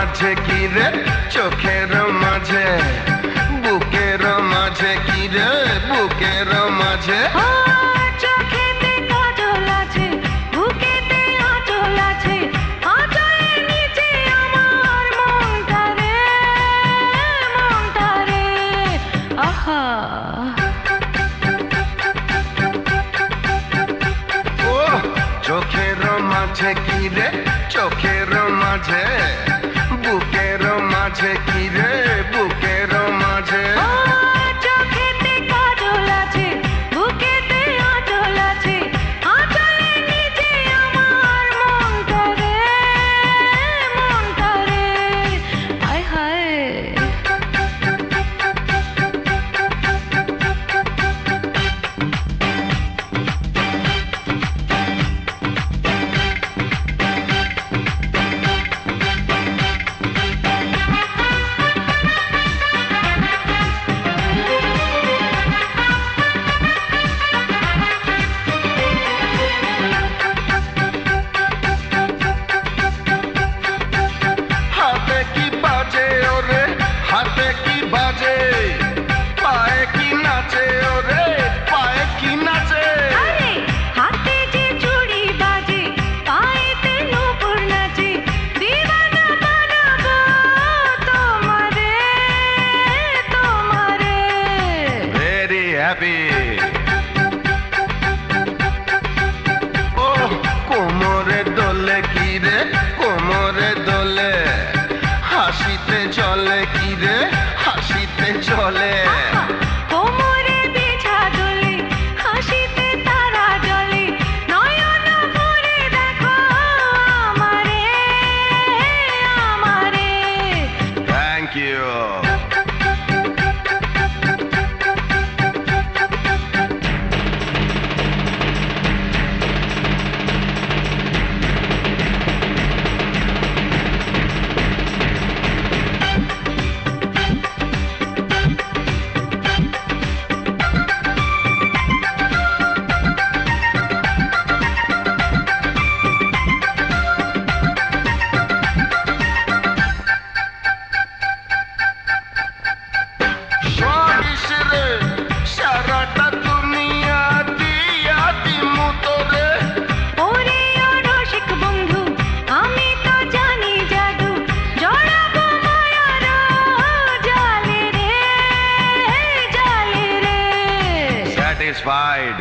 মাঝে কি রে চোখের মাঝে বুকের মাঝে কি রে বুকের মাঝে হ্যাঁ, চোখের মাঝে কি রে চোখের মাঝে माझे की रे happy. Oh, কোমরে কি রে কোমরে হাসিতে চলে কি রে হাসিতে চলে satisfied.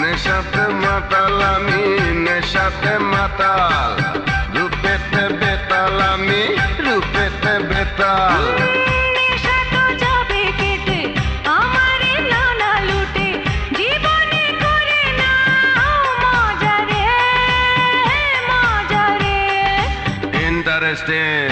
নেশাতে মাতাল আমি নেশাতে মাতাল রূপেতে বেতাল আমি রূপেতে বেতাল Interesting.